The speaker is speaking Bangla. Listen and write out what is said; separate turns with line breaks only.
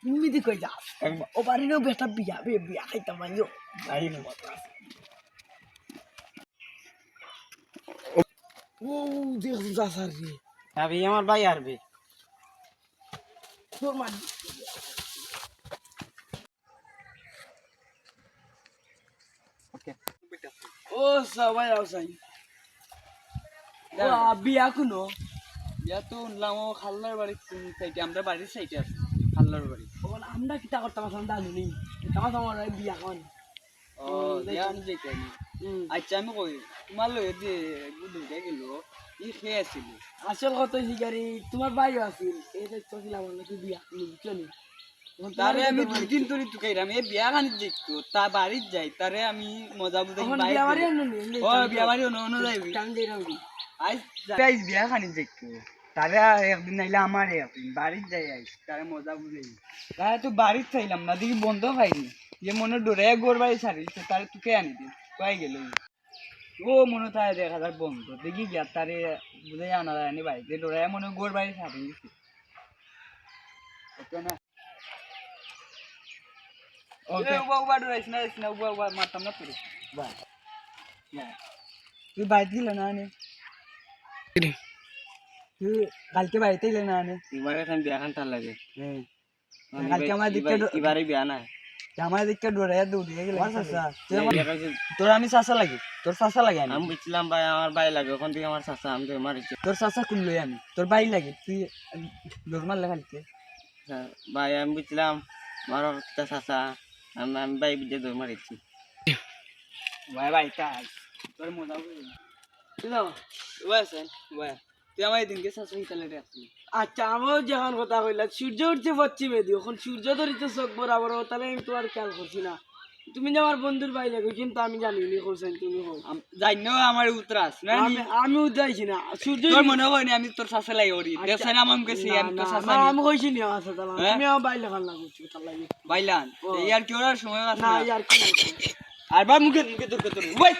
তুমি দি কই যাও ও বাড়িরও বেটা বিয়া বে বিয়া খাইতাম আইও ও দেখ যাসার রে।
ভাবি আমার ভাই আরবে
তোর মান ও সবাই আউসাই ও বিয়া কোনো?
বিয়া তো উনলাম ও খাল্লার বাড়ি সাইডে আমরা বাড়ির সাইডে আছি খাল্লার বাড়ি।
ওখানে আমরা কিতা করতাম? আসলাম দাদু নেই। আমার তোমার বিয়া কন
ও বিয়া আনি যাইতে আচ্ছা আমি কই তোমার লয়ে যে দুইটা গেল ই খেয়ে আছিল।
আসল কত শিকারি তোমার ভাইও আছিল। এই দেখতে ছিলাম নাকি বিয়া তুমি
তারে আমি দুই দিন ধরে টুকাইলাম এই বিয়া খানিত যাইতো তা বাড়িত যাই তারে আমি মজা বুঝাই
বিয়া বাড়ি
ও বিয়া বাড়ি অন্য অন্য
রাখবি।
আইস বিয়া খানিত যাইতো তারে একদিন নাইলে আমার একদিন বাড়িত যাই আইস তারে মজা বুঝাই তারে তো বাড়িত চাইলাম না দেখি বন্ধ পাইনি যে মনে ডরে গোর বাড়ি ছাড়িছে তারে তুকে আনি দিন কয়ে গেল ও মনে তাই দেখা যাক বন্ধ দেখি গিয়া তারে বুঝাই আনা যায় নি বাড়িতে ডরে মনে গোর বাড়ি ছাড়ি দিছে ওকে না তুই বাইরে দিল না নে কালকে বাড়িতে এলে না নে
এবারে খান বিয়া খান তার লাগে।
হ্যাঁ। কালকে আমার দিকটা
এবারে বিয়া নাই।
আমার দিকটা ডরে দৌড়িয়ে গেলে তোর আমি চাচা লাগি তোর চাচা লাগে আমি।
আমি বুঝছিলাম ভাই আমার ভাই লাগে ওখান থেকে আমার চাচা আমি তো আমার
তোর চাচা কোন আমি? তোর বাই লাগে তুই দৌড় মারলে কালকে।
ভাই আমি বুঝছিলাম আমার একটা চাচা আমি আমি ভাই বুঝে দৌড় মারিছি।
ভাই ভাই কাজ তোর মজা তুই আমার এদিনকে চাচা হিতালে আসলি
আচ্ছা আমিও যখন কথা কইলাম সূর্য উঠছে পশ্চিমে সূর্য ধরিতে চোখ বরাবর তাহলে আমি তোমার খেয়াল করছি না। তুমি যে আমার বন্ধুর কিন্তু আমি জানি নি করছেন তুমি
আমার উতরাস না?
আমি আমি না। সূর্য
তোর মনে হয় না আমি তোর ওরি? আমি চাচা
না, আমি কইছি নি আছে তাহলে
হ্যাঁ?
আমার ভাই লেখান লাগছে তার
বাইলান। ইয়ার কি ওরার সময় আছে
না
না?
ইয়ার কি
আর বা মুখে মুখে তোর তোর ওই!